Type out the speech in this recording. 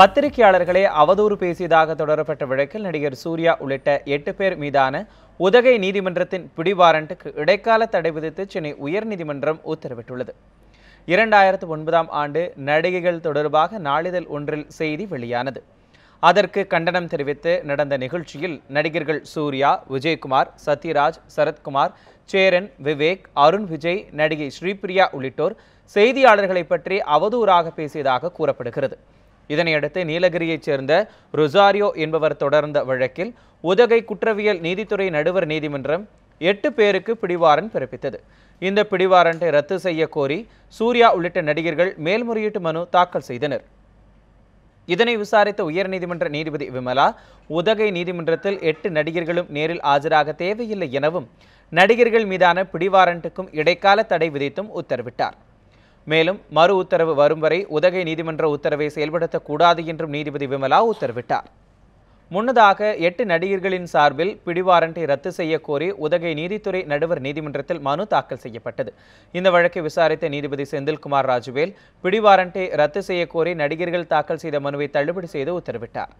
பத்திரிகையாளர்களை அவதூறு பேசியதாக தொடரப்பட்ட வழக்கில் நடிகர் சூர்யா உள்ளிட்ட எட்டு பேர் மீதான உதகை நீதிமன்றத்தின் பிடிவாரண்ட்டுக்கு இடைக்கால தடை விதித்து சென்னை உயர்நீதிமன்றம் உத்தரவிட்டுள்ளது. இரண்டாயிரத்து ஒன்பதாம் ஆண்டு நடிகைகள் தொடர்பாக நாளிதழ் ஒன்றில் செய்தி வெளியானது. அதற்கு கண்டனம் தெரிவித்து நடந்த நிகழ்ச்சியில் நடிகர்கள் சூர்யா விஜயகுமார் சத்யராஜ் சரத்குமார் சேரன் விவேக் அருண் விஜய் நடிகை ஸ்ரீபிரியா உள்ளிட்டோர் செய்தியாளர்களை பற்றி அவதூறாக பேசியதாக கூறப்படுகிறது. இதனையடுத்து நீலகிரியைச் சேர்ந்த ரொசாரியோ என்பவர் தொடர்ந்த வழக்கில் உதகை குற்றவியல் நீதித்துறை நடுவர் நீதிமன்றம் எட்டு பேருக்கு பிடிவாரண்ட் பிறப்பித்தது. இந்த பிடிவாரண்டை ரத்து செய்ய கோரி சூர்யா உள்ளிட்ட நடிகர்கள் மேல்முறையீட்டு மனு தாக்கல் செய்தனர். இதனை விசாரித்த உயர்நீதிமன்ற நீதிபதி விமலா உதகை நீதிமன்றத்தில் எட்டு நடிகர்களும் நேரில் ஆஜராக தேவையில்லை எனவும் நடிகர்கள் மீதான பிடிவாரண்ட்டுக்கும் இடைக்கால தடை விதித்தும் உத்தரவிட்டார். மேலும் மறு உத்தரவு வரும் வரை உதகை நீதிமன்ற உத்தரவை செயல்படுத்தக்கூடாது என்றும் நீதிபதி விமலா உத்தரவிட்டார். முன்னதாக எட்டு நடிகர்களின் சார்பில் பிடிவாரண்டை ரத்து செய்ய கோரி உதகை நீதித்துறை நடுவர் நீதிமன்றத்தில் மனு தாக்கல் செய்யப்பட்டது. இந்த வழக்கை விசாரித்த நீதிபதி செந்தில்குமார் ராஜுவேல் பிடிவாரண்டை ரத்து செய்ய கோரி நடிகர்கள் தாக்கல் செய்த மனுவை தள்ளுபடி செய்து உத்தரவிட்டார்.